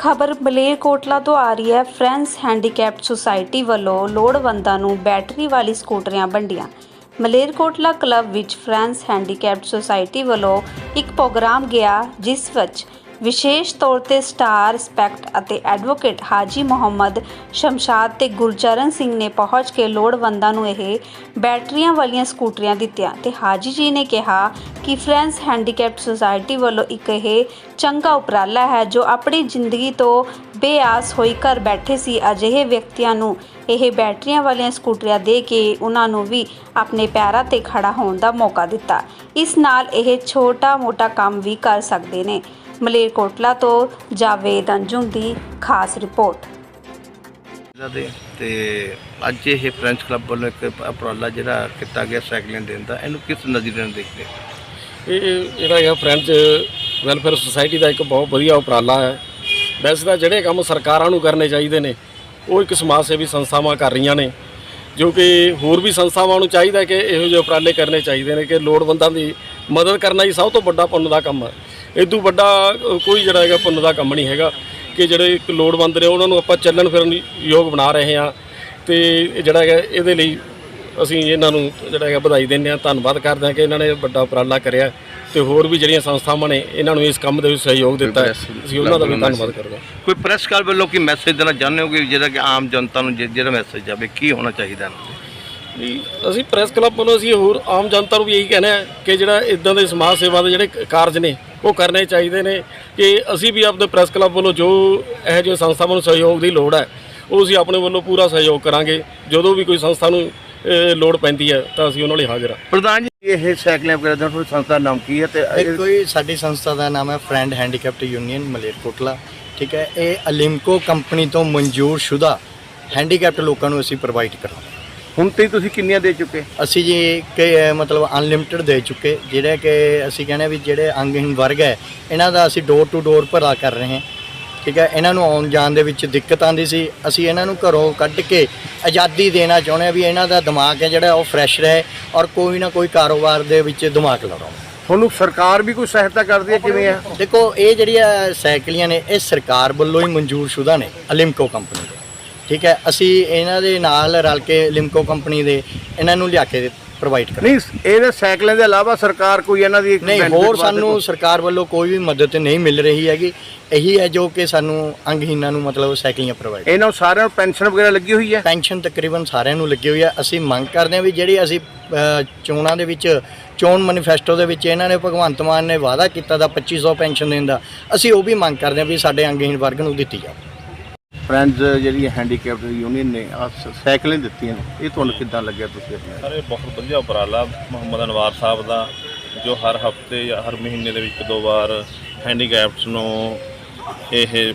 ਖਬਰ ਮਲੇਰਕੋਟਲਾ ਤੋਂ ਆ ਰਹੀ ਹੈ। ਫਰੈਂਡਸ ਹੈਂਡੀਕੈਪਡ ਸੁਸਾਇਟੀ ਵੱਲੋਂ ਲੋੜਵੰਦਾਂ ਨੂੰ ਬੈਟਰੀ ਵਾਲੀ ਸਕੂਟਰੀਆਂ ਵੰਡੀਆਂ। ਮਲੇਰਕੋਟਲਾ ਕਲੱਬ ਵਿੱਚ ਫਰੈਂਡਸ ਹੈਂਡੀਕੈਪਡ ਸੁਸਾਇਟੀ ਵੱਲੋਂ ਇੱਕ ਪ੍ਰੋਗਰਾਮ ਗਿਆ, ਜਿਸ ਵਿੱਚ ਵਿਸ਼ੇਸ਼ ਤੌਰ ਤੇ ਸਟਾਰ ਸਪੈਕਟ ਅਤੇ ਐਡਵੋਕੇਟ ਹਾਜੀ ਮੁਹੰਮਦ ਸ਼ਮਸ਼ਾਦ ਤੇ ਗੁਰਚਰਨ ਸਿੰਘ ਨੇ ਪਹੁੰਚ ਕੇ ਲੋੜਵੰਦਾਂ ਨੂੰ ਇਹ ਬੈਟਰੀਆਂ ਵਾਲੀਆਂ ਸਕੂਟਰੀਆਂ ਦਿੱਤੀਆਂ ਤੇ ਹਾਜੀ ਜੀ ਨੇ ਕਿਹਾ ਕਿ ਫਰੈਂਡਸ ਹੈਂਡੀਕੈਪਡ ਸੁਸਾਇਟੀ ਵੱਲੋਂ ਇੱਕ ਇਹ ਚੰਗਾ ਉਪਰਾਲਾ ਹੈ ਜੋ ਆਪਣੀ ਜ਼ਿੰਦਗੀ ਤੋਂ ਬੇਆਸ ਹੋਈ ਘਰ ਬੈਠੇ ਸੀ। ਅਜਿਹੇ ਵਿਅਕਤੀਆਂ ਨੂੰ ਇਹ ਬੈਟਰੀਆਂ ਵਾਲੀਆਂ ਸਕੂਟਰੀਆਂ ਦੇ ਕੇ ਉਹਨਾਂ ਨੂੰ ਵੀ ਆਪਣੇ ਪੈਰਾਂ ਤੇ ਖੜਾ ਹੋਣ ਦਾ ਮੌਕਾ ਦਿੱਤਾ। ਇਸ ਨਾਲ ਇਹ ਛੋਟਾ-ਮੋਟਾ ਕੰਮ ਵੀ ਕਰ ਸਕਦੇ ਨੇ। ਮਲੇਰਕੋਟਲਾ ਤੋਂ ਜਾਵੇਦ ਅੰਜੁਮ ਦੀ ਖਾਸ ਰਿਪੋਰਟ। ਦੇ ਤੇ ਅੱਜ ਇਹ ਫਰੈਂਚ ਕਲੱਬ ਵੱਲੋਂ ਇੱਕ ਉਪਰਾਲਾ ਜਿਹੜਾ ਕੀਤਾ ਗਿਆ ਸਾਈਕਲਿੰਗ ਦੇਣ ਦਾ ਇਹਨੂੰ ਕਿਸ ਨਜ਼ਰੀਏ ਨਾਲ ਦੇਖਦੇ ਹੋ? ਇਹ ਜਿਹੜਾ ਹੈਗਾ ਫਰੈਂਚ ਵੈਲਫੇਅਰ ਸੁਸਾਇਟੀ ਦਾ ਇੱਕ ਬਹੁਤ ਵਧੀਆ ਉਪਰਾਲਾ ਹੈ। ਵੈਸੇ ਤਾਂ ਜਿਹੜੇ ਕੰਮ ਸਰਕਾਰਾਂ ਨੂੰ ਕਰਨੇ ਚਾਹੀਦੇ ਨੇ ਉਹ ਇੱਕ ਸਮਾਜ ਸੇਵੀ ਸੰਸਥਾਵਾਂ ਕਰ ਰਹੀਆਂ ਨੇ ਜੋ ਕਿ ਹੋਰ ਵੀ ਸੰਸਥਾਵਾਂ ਨੂੰ ਚਾਹੀਦਾ ਕਿ ਇਹੋ ਜਿਹੇ ਉਪਰਾਲੇ ਕਰਨੇ ਚਾਹੀਦੇ ਨੇ ਕਿ ਲੋੜਵੰਦਾਂ ਦੀ ਮਦਦ ਕਰਨਾ ਹੀ ਸਭ ਤੋਂ ਵੱਡਾ ਪੁੰਨ ਦਾ ਕੰਮ ਹੈ। ਇਦੋਂ ਵੱਡਾ ਅ, ਕੋਈ ਜਿਹੜਾ ਹੈਗਾ ਪੁੰਨ ਦਾ ਕੰਮ ਨਹੀਂ ਹੈਗਾ ਕਿ ਜਿਹੜੇ ਇੱਕ ਲੋੜਵੰਦ ਨੇ ਉਹਨਾਂ ਨੂੰ ਆਪਾਂ ਚੱਲਣ ਫਿਰਨ ਯੋਗ ਬਣਾ ਰਹੇ ਹਾਂ। ਤੇ ਇਹ ਜਿਹੜਾ ਹੈਗਾ ਇਹਦੇ ਲਈ ਅਸੀਂ ਇਹਨਾਂ ਨੂੰ ਜਿਹੜਾ ਹੈਗਾ ਵਧਾਈ ਦਿੰਦੇ ਹਾਂ ਧੰਨਵਾਦ ਕਰਦੇ ਹਾਂ ਕਿ ਇਹਨਾਂ ਨੇ ਵੱਡਾ ਉਪਰਾਲਾ ਕਰਿਆ ਤੇ ਹੋਰ ਵੀ ਜਿਹੜੀਆਂ ਸੰਸਥਾਵਾਂ ਨੇ ਇਹਨਾਂ ਨੂੰ ਇਸ ਕੰਮ ਦੇ ਵਿੱਚ ਸਹਿਯੋਗ ਦਿੱਤਾ ਹੈ। ਅਸੀਂ ਉਹਨਾਂ ਦਾ ਵੀ ਧੰਨਵਾਦ ਕਰਦੇ ਹਾਂ। ਕੋਈ ਪ੍ਰੈਸ ਕਲੱਬ ਵੱਲੋਂ ਕੀ ਮੈਸੇਜ ਦੇਣਾ ਚਾਹੁੰਦੇ ਹੋ ਕਿ ਜਿਹੜਾ ਕਿ ਆਮ ਜਨਤਾ ਨੂੰ ਜਿਹੜਾ ਮੈਸੇਜ ਜਾਵੇ ਕੀ ਹੋਣਾ ਚਾਹੀਦਾ ਤੇ? ਵੀ ਅਸੀਂ ਪ੍ਰੈਸ ਕਲੱਬ ਵੱਲੋਂ ਅਸੀਂ ਹੋਰ ਆਮ ਜਨਤਾ ਨੂੰ ਵੀ ਇਹੀ ਕਹਿੰਦੇ ਆ ਕਿ ਜਿਹੜਾ ਇਦਾਂ ਦੇ ਸਮਾਜ ਸੇਵਾ ਦੇ ਜਿਹੜੇ ਕਾਰਜ ਨੇ ਉਹ ਕਰਨੇ ਚਾਹੀਦੇ ਨੇ ਕਿ ਅਸੀਂ ਵੀ ਆਪਣੇ ਪ੍ਰੈਸ ਕਲੱਬ ਵੱਲੋਂ ਜੋ ਇਹੋ ਜਿਹੇ ਸੰਸਥਾਵਾਂ ਨੂੰ ਸਹਿਯੋਗ ਦੀ ਲੋੜ ਹੈ ਉਹ ਅਸੀਂ ਆਪਣੇ ਵੱਲੋਂ ਪੂਰਾ ਸਹਿਯੋਗ ਕਰਾਂਗੇ। ਜਦੋਂ ਵੀ ਕੋਈ ਸੰਸਥਾ ਨੂੰ ਲੋੜ ਪੈਂਦੀ ਹੈ ਤਾਂ ਅਸੀਂ ਉਹਨਾਂ ਲਈ ਹਾਜ਼ਰ ਹਾਂ। ਪ੍ਰਧਾਨ ਜੀ ਇਹ ਸਾਈਕਲਿੰਗ ਵਗੈਰਾ ਦਾ ਕੋਈ ਸੰਸਥਾ ਦਾ ਨਾਮ ਕੀ ਹੈ ਤੇ ਇਹ ਇਹ- ਕੋਈ ਸਾਡੀ ਸੰਸਥਾ ਦਾ ਨਾਮ ਹੈ ਫਰੈਂਡ ਹੈਂਡੀਕੈਪਟ ਯੂਨੀਅਨ ਮਲੇਰਕੋਟਲਾ ਠੀਕ ਹੈ ਇਹ ਅਲਿਮਕੋ ਕੰਪਨੀ ਤੋਂ ਮਨਜ਼ੂਰ ਸ਼ੁਦਾ ਹੈਂਡੀਕੈਪਟ ਲੋਕਾਂ ਨੂੰ ਅਸੀਂ ਪ੍ਰੋਵਾਈਡ ਕਰਾਂਗੇ। ਹੁਣ ਤੇ ਤੁਸੀਂ ਕਿੰਨੀਆਂ ਦੇ ਚੁੱਕੇ? ਅਸੀਂ ਜੀ ਕਿ ਮਤਲਬ ਅਨਲਿਮਟਿਡ ਦੇ ਚੁੱਕੇ ਜਿਹੜੇ ਕਿ ਅਸੀਂ ਕਹਿੰਦੇ ਵੀ ਜਿਹੜੇ ਅੰਗਹੀਨ ਵਰਗ ਹੈ ਇਹਨਾਂ ਦਾ ਅਸੀਂ ਡੋਰ ਟੂ ਡੋਰ ਭਰਾ ਕਰ ਰਹੇ ਹਾਂ। ਠੀਕ ਹੈ ਇਹਨਾਂ ਨੂੰ ਆਉਣ ਜਾਣ ਦੇ ਵਿੱਚ ਦਿੱਕਤ ਆਉਂਦੀ ਸੀ। ਅਸੀਂ ਇਹਨਾਂ ਨੂੰ ਘਰੋਂ ਕੱਢ ਕੇ ਆਜ਼ਾਦੀ ਦੇਣਾ ਚਾਹੁੰਦੇ ਹਾਂ ਵੀ ਇਹਨਾਂ ਦਾ ਦਿਮਾਗ ਹੈ ਜਿਹੜਾ ਉਹ ਫਰੈਸ਼ ਰਹੇ ਔਰ ਕੋਈ ਨਾ ਕੋਈ ਕਾਰੋਬਾਰ ਦੇ ਵਿੱਚ ਦਿਮਾਗ ਲਗਾਓ ਤੁਹਾਨੂੰ ਸਰਕਾਰ ਵੀ ਕੋਈ ਸਹਾਇਤਾ ਕਰਦੀ ਹੈ ਕਿਵੇਂ ਹੈ ਦੇਖੋ ਇਹ ਜਿਹੜੀਆਂ ਸਾਈਕਲੀਆਂ ਨੇ ਇਹ ਸਰਕਾਰ ਵੱਲੋਂ ਹੀ ਮਨਜ਼ੂਰ ਸ਼ੁਦਾ ਨੇ ਅਲਿਮਕੋ ਕੰਪਨੀ ਦੇ। ਠੀਕ ਹੈ ਅਸੀਂ ਇਹਨਾਂ ਦੇ ਨਾਲ ਰਲ ਕੇ ਲਿਮਕੋ ਕੰਪਨੀ ਦੇ ਇਹਨਾਂ ਨੂੰ ਲਿਆ ਕੇ ਪ੍ਰੋਵਾਈਡ ਕਰਾਂਗੇ। ਨਹੀਂ ਇਹਦੇ ਸਾਈਕਲਾਂ ਦੇ ਇਲਾਵਾ ਸਰਕਾਰ ਕੋਈ ਇਹਨਾਂ ਦੀ ਨਹੀਂ ਹੋਰ ਸਾਨੂੰ ਸਰਕਾਰ ਵੱਲੋਂ ਕੋਈ ਵੀ ਮਦਦ ਨਹੀਂ ਮਿਲ ਰਹੀ ਹੈਗੀ। ਇਹੀ ਹੈ ਜੋ ਕਿ ਸਾਨੂੰ ਅੰਗਹੀਨਾਂ ਨੂੰ ਮਤਲਬ ਸਾਈਕਲੀਆਂ ਪ੍ਰੋਵਾਈਡ ਇਹਨਾਂ ਨੂੰ ਸਾਰਿਆਂ ਨੂੰ ਪੈਨਸ਼ਨ ਵਗੈਰਾ ਲੱਗੀ ਹੋਈ ਹੈ? ਪੈਨਸ਼ਨ ਤਕਰੀਬਨ ਸਾਰਿਆਂ ਨੂੰ ਲੱਗੀ ਹੋਈ ਹੈ। ਅਸੀਂ ਮੰਗ ਕਰਦੇ ਹਾਂ ਵੀ ਜਿਹੜੀ ਅਸੀਂ ਚੋਣਾਂ ਦੇ ਵਿੱਚ ਚੋਣ ਮੈਨੀਫੈਸਟੋ ਦੇ ਵਿੱਚ ਇਹਨਾਂ ਨੇ ਭਗਵੰਤ ਮਾਨ ਨੇ ਵਾਅਦਾ ਕੀਤਾ ਦਾ 2500 ਪੈਨਸ਼ਨ ਦੇਣ ਦਾ ਅਸੀਂ ਉਹ ਵੀ ਮੰਗ ਕਰਦੇ ਹਾਂ ਵੀ ਸਾਡੇ ਅੰਗਹੀਨ ਵਰਗ ਨੂੰ ਦਿੱਤੀ ਜਾਵੇ। ਫਰੈਂਡਸ ਜਿਹੜੀ ਹੈਂਡੀਕੈਪਟ ਯੂਨੀਅਨ ਨੇ ਆ ਸਾਈਕਲਾਂ ਦਿੱਤੀਆਂ ਨੇ। ਇਹ ਤੁਹਾਨੂੰ ਕਿੱਦਾਂ ਲੱਗਿਆ ਤੁਸੀਂ ਸਰ, ਇਹ ਬਹੁਤ ਵਧੀਆ ਉਪਰਾਲਾ ਮੁਹੰਮਦ ਅਨਵਾਰ ਸਾਹਿਬ ਦਾ, ਜੋ ਹਰ ਹਫ਼ਤੇ ਜਾਂ ਹਰ ਮਹੀਨੇ ਦੇ ਵਿੱਚ ਦੋ ਵਾਰ ਹੈਂਡੀਕੈਪਟਸ ਨੂੰ ਇਹ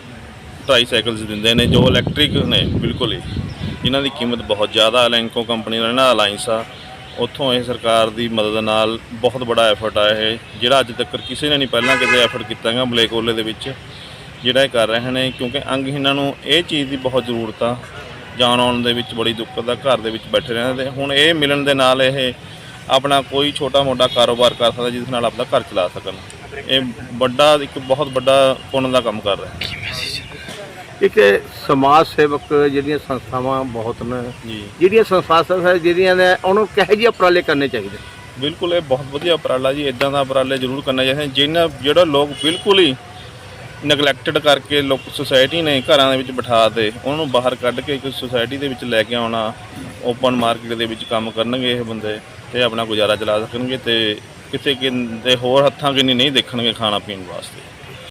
ਟ੍ਰਾਈਸਾਈਕਲਸ ਦਿੰਦੇ ਨੇ, ਜੋ ਇਲੈਕਟ੍ਰਿਕ ਨੇ, ਬਿਲਕੁਲ ਹੀ। ਇਹਨਾਂ ਦੀ ਕੀਮਤ ਬਹੁਤ ਜ਼ਿਆਦਾ ਅਲੈਂਕੋ ਕੰਪਨੀ ਨਾਲ ਇਹਨਾਂ ਅਲਾਈਅੰਸ ਆ, ਉੱਥੋਂ ਇਹ ਸਰਕਾਰ ਦੀ ਮਦਦ ਨਾਲ ਬਹੁਤ ਬੜਾ ਐਫਰਟ ਆ ਇਹ, ਜਿਹੜਾ ਅੱਜ ਤੱਕ ਕਿਸੇ ਨੇ ਨਹੀਂ ਪਹਿਲਾਂ ਕਿਤੇ ਐਫਰਟ ਕੀਤਾ ਹੈਗਾ ਮਲੇਕੋਲੇ ਦੇ ਵਿੱਚ। ਜਿਹੜਾ ਇਹ ਕਰ ਰਹੇ ਨੇ ਕਿਉਂਕਿ ਅੰਗਹੀਣਾਂ ਨੂੰ ਇਹ ਚੀਜ਼ ਦੀ ਬਹੁਤ ਜ਼ਰੂਰਤ ਆ। ਜਾਣ ਆਉਣ ਦੇ ਵਿੱਚ ਬੜੀ ਦਿੱਕਤ ਆ ਘਰ ਦੇ ਵਿੱਚ ਬੈਠੇ ਰਹਿੰਦੇ ਤੇ ਹੁਣ ਇਹ ਮਿਲਣ ਦੇ ਨਾਲ ਇਹ ਆਪਣਾ ਕੋਈ ਛੋਟਾ ਮੋਟਾ ਕਾਰੋਬਾਰ ਕਰ ਸਕਦਾ ਜਿਸ ਨਾਲ ਆਪਣਾ ਘਰ ਚਲਾ ਸਕਣ। ਇਹ ਵੱਡਾ ਇੱਕ ਬਹੁਤ ਵੱਡਾ ਪੁੰਨ ਦਾ ਕੰਮ ਕਰ ਰਿਹਾ। ਇੱਕ ਸਮਾਜ ਸੇਵਕ ਜਿਹੜੀਆਂ ਸੰਸਥਾਵਾਂ ਬਹੁਤ ਨੇ ਜੀ। ਜਿਹੜੀਆਂ ਸੰਸਥਾਵਾਂ ਜਿਹੜੀਆਂ ਨੇ ਉਹਨੂੰ ਕਿਹੋ ਜਿਹੇ ਉਪਰਾਲੇ ਕਰਨੇ ਚਾਹੀਦੇ? ਬਿਲਕੁਲ ਇਹ ਬਹੁਤ ਵਧੀਆ ਉਪਰਾਲਾ ਜੀ। ਇਦਾਂ ਦਾ ਉਪਰਾਲੇ ਜ਼ਰੂਰ ਕਰਨਾ ਚਾਹੀਦਾ ਜਿਨ੍ਹਾਂ ਜਿਹੜਾ ਲੋਕ ਬਿਲਕੁਲ ਹੀ ਨੈਗਲੈਕਟਡ ਕਰਕੇ ਲੋਕ ਸੁਸਾਇਟੀ ਨੇ ਘਰਾਂ ਦੇ ਵਿੱਚ ਬਿਠਾ ਦੇ ਉਹਨਾਂ ਨੂੰ ਬਾਹਰ ਕੱਢ ਕੇ ਇੱਕ ਸੁਸਾਇਟੀ ਦੇ ਵਿੱਚ ਲੈ ਕੇ ਆਉਣਾ ਓਪਨ ਮਾਰਕੀਟ ਦੇ ਵਿੱਚ ਕੰਮ ਕਰਨਗੇ ਇਹ ਬੰਦੇ ਤੇ ਆਪਣਾ ਗੁਜ਼ਾਰਾ ਚਲਾ ਸਕਣਗੇ ਤੇ ਕਿਸੇ ਕਿਨ ਦੇ ਹੋਰ ਹੱਥਾਂ ਕਿੰਨੀ ਨਹੀਂ ਦੇਖਣਗੇ ਖਾਣਾ ਪੀਣ ਵਾਸਤੇ।